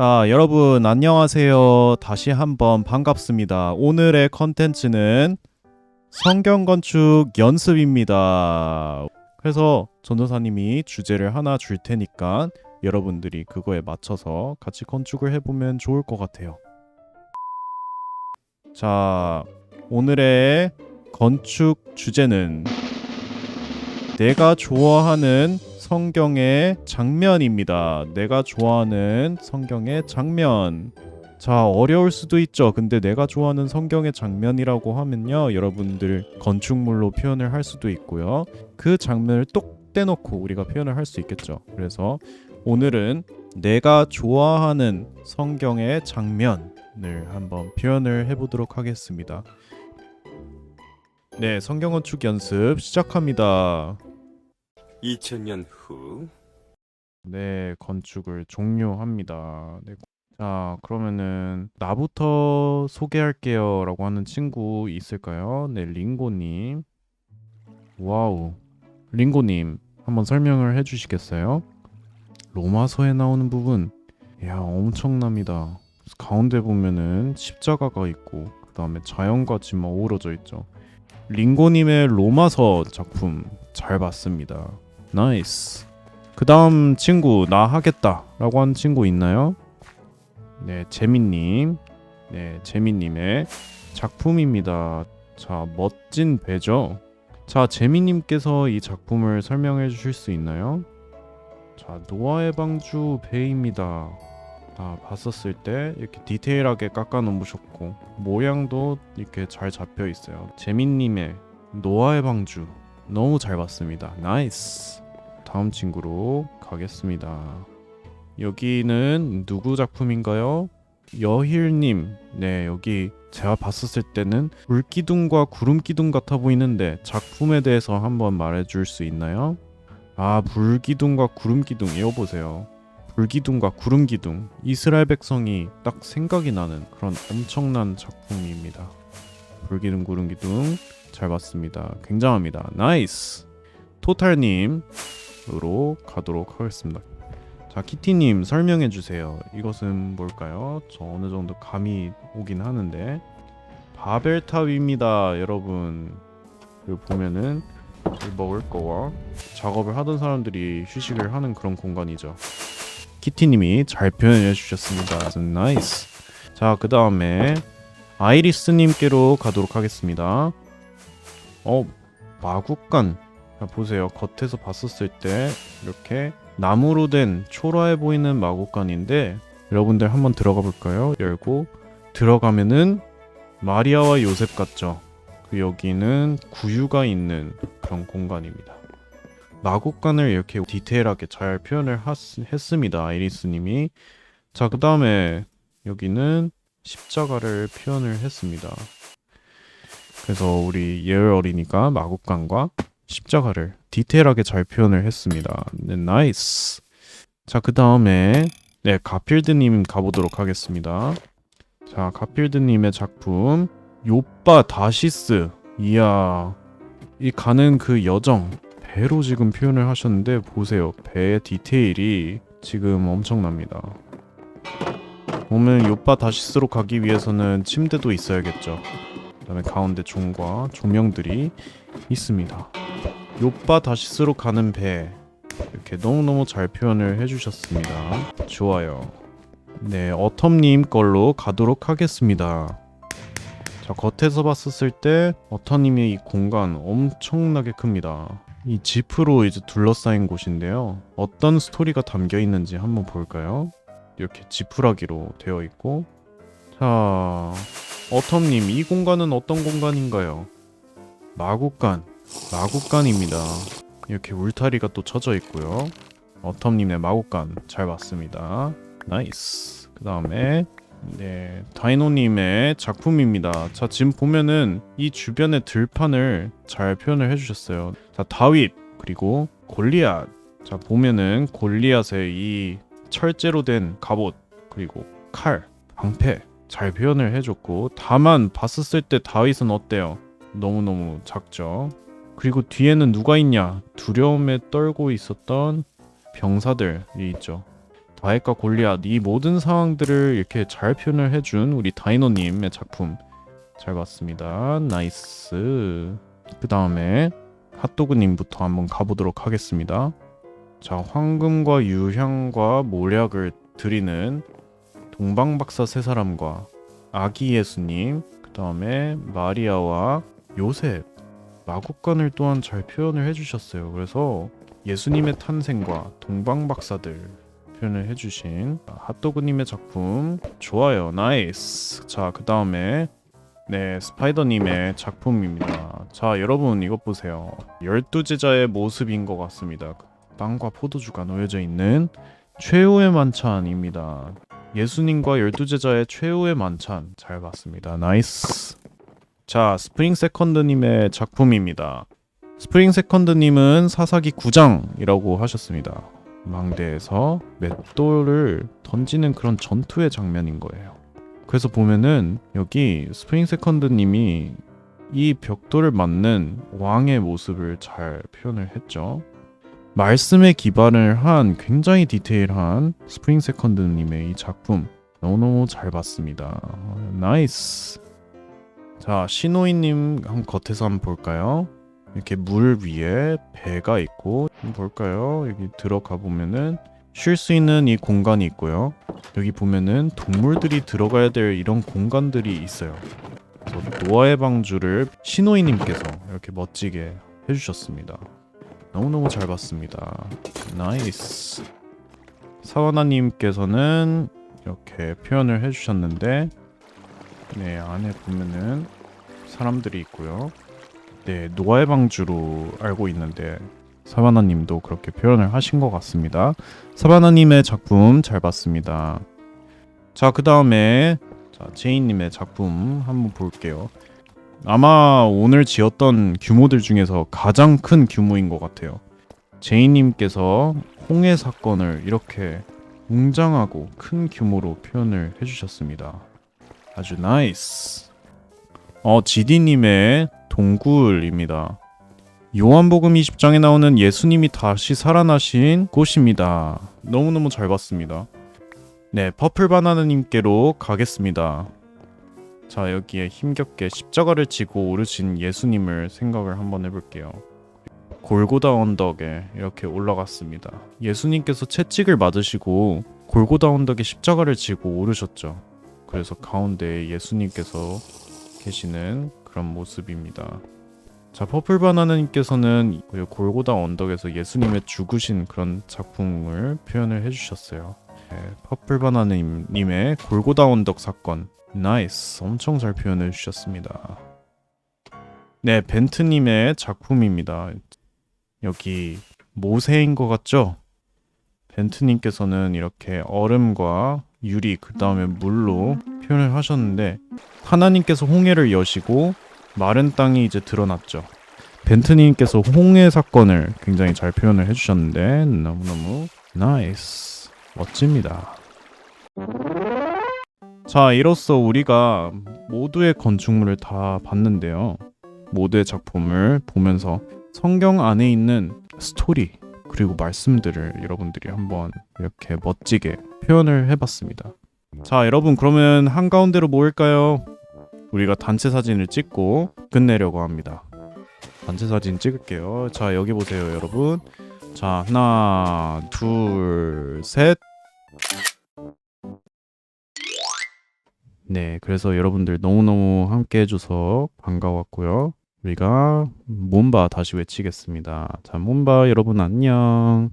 자, 여러분 안녕하세요. 다시 한번 반갑습니다. 오늘의 컨텐츠는 성경 건축 연습입니다. 그래서 전도사님이 주제를 하나 줄 테니까 여러분들이 그거에 맞춰서 같이 건축을 해보면 좋을 것 같아요. 자, 오늘의 건축 주제는 내가 좋아하는 성경의 장면입니다. 내가 좋아하는 성경의 장면. 자, 어려울 수도 있죠. 근데 내가 좋아하는 성경의 장면이라고 하면요. 여러분들 건축물로 표현을 할 수도 있고요. 그 장면을 똑 떼놓고 우리가 표현을 할 수 있겠죠. 그래서 오늘은 내가 좋아하는 성경의 장면을 한번 표현을 해보도록 하겠습니다. 네, 성경 건축 연습 시작합니다. 2000년 후 네, 건축을 종료합니다. 네. 자, 그러면은 나부터 소개할게요라고 하는 친구 있을까요? 네, 링고 님. 와우, 링고 님 한번 설명을 해 주시겠어요? 로마서에 나오는 부분, 야 엄청납니다. 가운데 보면은 십자가가 있고 그 다음에 자연과 지금 어우러져 있죠. 링고 님의 로마서 작품 잘 봤습니다. 나이스. 그 다음 친구 나 하겠다 라고 하는 친구 있나요? 네, 재민님. 네, 재민님의 작품입니다. 자, 멋진 배죠. 자, 재민님께서 이 작품을 설명해 주실 수 있나요? 자, 노아의 방주 배입니다. 아, 봤었을 때 이렇게 디테일하게 깎아 놓으셨고 모양도 이렇게 잘 잡혀 있어요. 재민님의 노아의 방주 너무 잘 봤습니다. 나이스. 다음 친구로 가겠습니다. 여기는 누구 작품인가요? 여힐님. 네, 여기 제가 봤었을 때는 불기둥과 구름기둥 같아 보이는데 작품에 대해서 한번 말해줄 수 있나요? 아, 불기둥과 구름기둥 이거 보세요. 불기둥과 구름기둥 이스라엘 백성이 딱 생각이 나는 그런 엄청난 작품입니다. 불기둥 구름기둥 잘 봤습니다. 굉장합니다. 나이스. 토탈님으로 가도록 하겠습니다. 자 키티님 설명해 주세요. 이것은 뭘까요? 저 어느 정도 감이 오긴 하는데 바벨탑입니다, 여러분. 여기 보면은 먹을 거와 작업을 하던 사람들이 휴식을 하는 그런 공간이죠. 키티님이 잘 표현해 주셨습니다. 나이스. 자, 그 다음에 아이리스님께로 가도록 하겠습니다. 어, 마국간. 자, 보세요. 겉에서 봤었을 때 이렇게 나무로 된 초라해 보이는 마국간인데 여러분들 한번 들어가 볼까요? 열고 들어가면은 마리아와 요셉 같죠? 그 여기는 구유가 있는 그런 공간입니다. 마곡간을 이렇게 디테일하게 잘 표현을 하, 했습니다. 아이리스님이. 자, 그 다음에 여기는 십자가를 표현을 했습니다. 그래서 우리 예열 어린이가 마곡간과 십자가를 디테일하게 잘 표현을 했습니다. 네, 나이스. 자, 그 다음에 네, 가필드님 가보도록 하겠습니다. 자, 가필드님의 작품 요빠 다시스. 이야, 이 가는 그 여정 배로 지금 표현을 하셨는데 보세요. 배의 디테일이 지금 엄청납니다. 보면 요빠 다시스로 가기 위해서는 침대도 있어야겠죠. 그다음에 가운데 종과 조명들이 있습니다. 요빠 다시스로 가는 배 이렇게 너무너무 잘 표현을 해주셨습니다. 좋아요. 네, 어텀님 걸로 가도록 하겠습니다. 자, 겉에서 봤었을 때 어텀님의 이 공간 엄청나게 큽니다. 이 지프로 이제 둘러싸인 곳인데요. 어떤 스토리가 담겨 있는지 한번 볼까요? 이렇게 지푸라기로 되어 있고 자 어텀님 이 공간은 어떤 공간인가요? 마국간 마국간입니다. 이렇게 울타리가 또 쳐져 있고요. 어텀님의 마국간 잘 봤습니다. 나이스. 그 다음에 네 다이노님의 작품입니다. 자 지금 보면은 이 주변의 들판을 잘 표현을 해주셨어요. 자 다윗 그리고 골리앗. 자 보면은 골리앗의 이 철제로 된 갑옷 그리고 칼 방패 잘 표현을 해줬고 다만 봤었을 때 다윗은 어때요? 너무너무 작죠. 그리고 뒤에는 누가 있냐? 두려움에 떨고 있었던 병사들이 있죠. 바에카 골리앗 이 모든 상황들을 이렇게 잘 표현을 해준 우리 다이노님의 작품 잘 봤습니다. 나이스. 그 다음에 핫도그님부터 한번 가보도록 하겠습니다. 자, 황금과 유향과 모략을 드리는 동방박사 세 사람과 아기 예수님, 그 다음에 마리아와 요셉, 마국간을 또한 잘 표현을 해주셨어요. 그래서 예수님의 탄생과 동방박사들 표현을 해주신 핫도그님의 작품 좋아요, 나이스. 자, 그 다음에 네, 스파이더님의 작품입니다. 자, 여러분 이것 보세요. 열두 제자의 모습인 것 같습니다. 빵과 포도주가 놓여져 있는 최후의 만찬입니다. 예수님과 열두 제자의 최후의 만찬 잘 봤습니다. 나이스. 자, 스프링 세컨드님의 작품입니다. 스프링 세컨드님은 사사기 9장이라고 하셨습니다. 망대에서 맷돌을 던지는 그런 전투의 장면인 거예요. 그래서 보면은 여기 스프링 세컨드님이 이 벽돌을 맞는 왕의 모습을 잘 표현을 했죠. 말씀에 기반을 한 굉장히 디테일한 스프링 세컨드님의 이 작품 너무너무 잘 봤습니다. 나이스. 자, 신호이님 한 겉에서 한번 볼까요? 이렇게 물 위에 배가 있고 한번 볼까요? 여기 들어가 보면은 쉴 수 있는 이 공간이 있고요. 여기 보면은 동물들이 들어가야 될 이런 공간들이 있어요. 노아의 방주를 신호이님께서 이렇게 멋지게 해주셨습니다. 너무너무 잘 봤습니다. 나이스. 사와나님께서는 이렇게 표현을 해주셨는데, 네 안에 보면은 사람들이 있고요. 네 노아의 방주로 알고 있는데 사바나님도 그렇게 표현을 하신 것 같습니다. 사바나님의 작품 잘 봤습니다. 자, 그 다음에 자 제이님의 작품 한번 볼게요. 아마 오늘 지었던 규모들 중에서 가장 큰 규모인 것 같아요. 제이님께서 홍해 사건을 이렇게 웅장하고 큰 규모로 표현을 해주셨습니다. 아주 나이스. 어, 지디님의 동굴입니다. 요한복음 20장에 나오는 예수님이 다시 살아나신 곳입니다. 너무너무 잘 봤습니다. 네, 퍼플 바나나님께로 가겠습니다. 자, 여기에 힘겹게 십자가를 지고 오르신 예수님을 생각을 한번 해볼게요. 골고다 언덕에 이렇게 올라갔습니다. 예수님께서 채찍을 맞으시고 골고다 언덕에 십자가를 지고 오르셨죠. 그래서 가운데 예수님께서 계시는 그런 모습입니다. 자, 퍼플 바나나님께서는 그 골고다 언덕에서 예수님의 죽으신 그런 작품을 표현을 해주셨어요. 네, 퍼플 바나나님의 골고다 언덕 사건, 나이스, 엄청 잘 표현해 주셨습니다. 네, 벤트님의 작품입니다. 여기 모세인 것 같죠? 벤트님께서는 이렇게 얼음과 유리, 그 다음에 물로 표현을 하셨는데 하나님께서 홍해를 여시고 마른 땅이 이제 드러났죠. 벤트님께서 홍해 사건을 굉장히 잘 표현을 해주셨는데 너무너무 나이스 멋집니다. 자 이로써 우리가 모두의 건축물을 다 봤는데요. 모두의 작품을 보면서 성경 안에 있는 스토리 그리고 말씀들을 여러분들이 한번 이렇게 멋지게 표현을 해봤습니다. 자 여러분 그러면 한 가운데로 모일까요? 우리가 단체 사진을 찍고 끝내려고 합니다. 단체 사진 찍을게요. 자, 여기 보세요, 여러분. 자, 하나, 둘, 셋. 네, 그래서 여러분들 너무너무 함께 해줘서 반가웠고요. 우리가 몬바 다시 외치겠습니다. 자, 몬바 여러분 안녕.